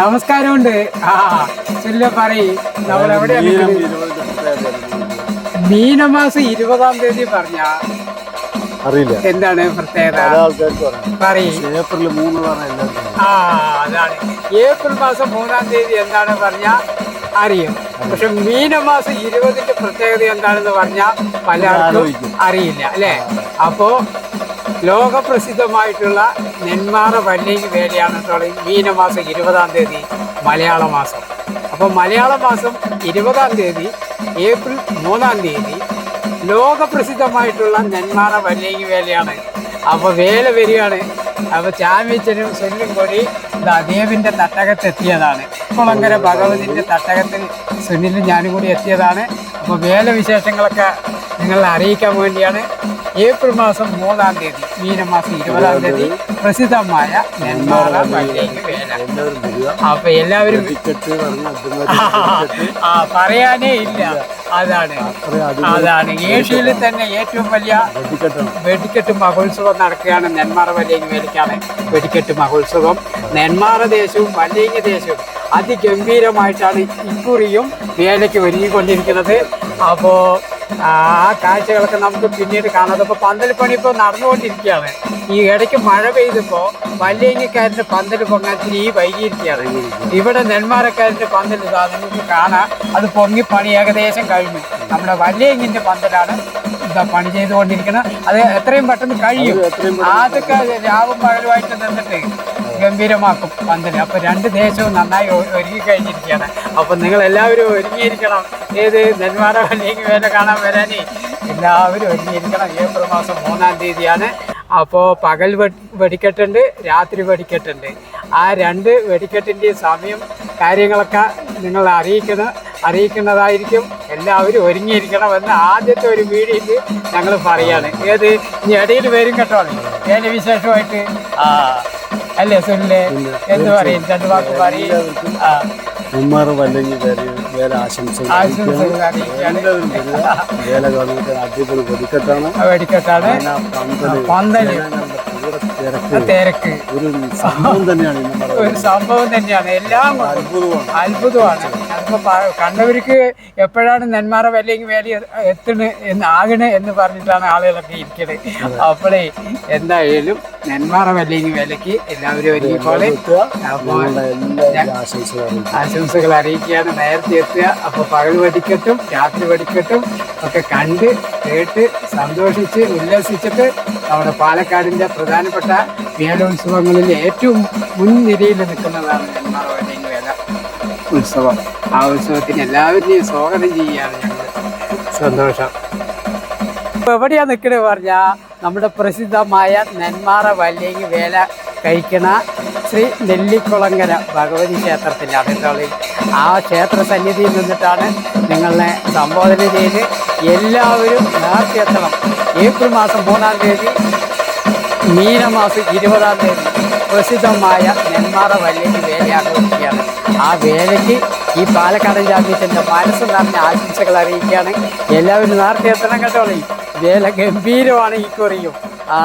നമസ്കാരമുണ്ട്. ആ ചൊല്ല പറയ്. നമ്മൾ എവിടെയാണ്. മീനമാസം ഇരുപതാം തീയതി പറഞ്ഞ അറിയില്ല. എന്താണ് പ്രത്യേകത? ഏപ്രിൽ മൂന്ന് ആ അതാണ്. ഏപ്രിൽ മാസം മൂന്നാം തീയതി എന്താണ് പറഞ്ഞ? അറിയും. പക്ഷെ മീനമാസം ഇരുപതിന്റെ പ്രത്യേകത എന്താണെന്ന് പറഞ്ഞാൽ പലർക്കും അറിയില്ല അല്ലേ? അപ്പോ ലോകപ്രസിദ്ധമായിട്ടുള്ള നെന്മാറ പള്ളിക്ക് വേലയാണ് കേട്ടോ മീന മീനമാസം ഇരുപതാം തീയതി മലയാള മാസം. അപ്പോൾ മലയാള മാസം ഇരുപതാം തീയതി ഏപ്രിൽ മൂന്നാം തീയതി ലോകപ്രസിദ്ധമായിട്ടുള്ള നെന്മാറ പള്ളിക്ക് വേലയാണ് അപ്പോൾ വേല വരികയാണ്. അപ്പോൾ ചാമ്യച്ചനും സുനിലും കൂടി ദേവിന്റെ തട്ടകത്തെത്തിയതാണ് കുളങ്കര ഭഗവതിന്റെ തട്ടകത്തിൽ സുനിലും ഞാനും കൂടി എത്തിയതാണ്. അപ്പോൾ വേല വിശേഷങ്ങളൊക്കെ നിങ്ങളെ അറിയിക്കാൻ വേണ്ടിയാണ്. ഏപ്രിൽ മാസം മൂന്നാം തീയതി മീനമാസം ഇരുപതാം തീയതി പ്രസിദ്ധമായ നെന്മാറ വേല അപ്പൊ എല്ലാവരും ആ പറയാനേ ഇല്ല. അതാണ്. അതാണ്. ഏഷ്യയിൽ തന്നെ ഏറ്റവും വലിയ വെടിക്കെട്ട് മഹോത്സവം നടക്കുകയാണ് നെന്മാറ വല്ലേങ്ങി വേലയ്ക്കാണ് വെടിക്കെട്ട് മഹോത്സവം. നെന്മാറ ദേശവും വല്ലേങ്ങി ദേശവും അതിഗംഭീരമായിട്ടാണ് ഇക്കുറിയും വേലയ്ക്ക് ഒരുങ്ങിക്കൊണ്ടിരിക്കുന്നത്. അപ്പോൾ ആ കാഴ്ചകളൊക്കെ നമുക്ക് പിന്നീട് കാണാം. അപ്പോൾ പന്തൽ പണി ഇപ്പോൾ നടന്നുകൊണ്ടിരിക്കുകയാണ്. ഈ ഇടയ്ക്ക് മഴ പെയ്തപ്പോൾ വല്ലേങ്ങിക്കാരന്റെ പന്തൽ പൊങ്ങാൻ ഈ വൈകിയിരിക്കുകയാണ്. ഇവിടെ നെന്മാറക്കാരന്റെ പന്തൽ ഇതാ നിങ്ങൾക്ക് കാണാം. അത് പൊങ്ങി പണി ഏകദേശം കഴിഞ്ഞു. നമ്മുടെ വല്യേങ്ങിന്റെ പന്തലാണ് ഇതാ പണി ചെയ്തുകൊണ്ടിരിക്കുന്നത്. അത് എത്രയും പെട്ടെന്ന് കഴിയും. അതൊക്കെ രാവും പകലുമായിട്ട് നിന്നിട്ട് ഗംഭീരമാക്കും പന്തിനെ അപ്പൊ രണ്ട് ദേശവും നന്നായി ഒരുങ്ങി കഴിഞ്ഞിരിക്കുകയാണ്. അപ്പൊ നിങ്ങൾ എല്ലാവരും ഒരുങ്ങിയിരിക്കണം. ഏത് നെന്മാറ അല്ലെങ്കിൽ വേല കാണാൻ വരാനേ? എല്ലാവരും ഒരുങ്ങിയിരിക്കണം. ഏപ്രിൽ മാസം മൂന്നാം തീയതിയാണ്. അപ്പോൾ പകൽ വെടി- വെടിക്കെട്ടുണ്ട് രാത്രി വെടിക്കെട്ടുണ്ട്. ആ രണ്ട് വെടിക്കെട്ടിന്റെ സമയം കാര്യങ്ങളൊക്കെ നിങ്ങൾ അറിയിക്കുന്ന അറിയിക്കുന്നതായിരിക്കും. എല്ലാവരും ഒരുങ്ങിയിരിക്കണമെന്ന് ആദ്യത്തെ ഒരു വീഡിയോയിൽ ഞങ്ങൾ പറയാണ്. ഏത്? ഇനി ഇടയിൽ വരും കേട്ടോ. ഏത് വിശേഷമായിട്ട്? ആ. അല്ലേ സുനിലെ? എന്ന് പറയും? രണ്ട് വാക്ക് പറയും. വല്ലെങ്കിൽ ആശംസകൾ വേല ഗവൺമെന്റ് അടിപൊളി വെടിക്കെട്ടാണ് വെടിക്കെട്ടാണ് പന്തൽ. തിരക്ക്. ഒരു സംഭവം തന്നെയാണ് ഒരു സംഭവം തന്നെയാണ്. എല്ലാം അത്ഭുതമാണ്. അത്ഭുതമാണ്. കണ്ടവർക്ക് എപ്പോഴാണ് നെന്മാറ വിലയും വേല എത്തണ് എന്ന് ആകണ് എന്ന് പറഞ്ഞിട്ടാണ് ആളുകളൊക്കെ ഇരിക്കുന്നത് അപ്പോഴേ എന്തായാലും നെന്മാറ വിലയും വിലക്ക് എല്ലാവരും ഒരുങ്ങിക്കോളെ. ആശംസകൾ അറിയിക്കുകയാണ്. നേരത്തെ എത്തുക. അപ്പോൾ പകൽ വെടിക്കെട്ടും രാത്രി വെടിക്കെട്ടും ഒക്കെ കണ്ട് കേട്ട് സന്തോഷിച്ച് ഉല്ലസിച്ചിട്ട് നമ്മുടെ പാലക്കാടിന്റെ പ്രധാനപ്പെട്ട വേലോത്സവങ്ങളിൽ ഏറ്റവും മുൻനിരയിൽ നിൽക്കുന്നതാണ് നെന്മാറ ഉത്സവം. ആ ഉത്സവത്തിന് എല്ലാവരെയും സ്വാഗതം ചെയ്യുകയാണ് ഞങ്ങൾ. സന്തോഷം. ഇപ്പൊ എവിടെയാ നിക്കണ പറഞ്ഞാൽ നമ്മുടെ പ്രസിദ്ധമായ നെന്മാറ വല്ലേങ്ങി വേല കഴിക്കണ ശ്രീ നെല്ലിക്കുളങ്ങര ഭഗവതി ക്ഷേത്രത്തിലാണ് കേട്ടോ ആ ക്ഷേത്ര സന്നിധിയിൽ നിന്നിട്ടാണ് നിങ്ങളെ സംബോധന ചെയ്ത് എല്ലാവരും എത്തണം ഏപ്രിൽ മാസം മൂന്നാം തീയതി മീനമാസം ഇരുപതാം തീയതി. പ്രസിദ്ധമായ നെന്മാറ വല്ലേങ്ങി വേലയാഘോഷിക്കുകയാണ് ആ വേലയ്ക്ക് ഈ പാലക്കാടൻ ജാമ്യത്തിന്റെ മനസ്സ് നിറഞ്ഞ ആശംസകൾ അറിയിക്കുകയാണ്. എല്ലാവരും നേരത്തെ എത്തണം കേട്ടോളി വേല ഗംഭീരമാണ് ഈ കുറിയും. ആ.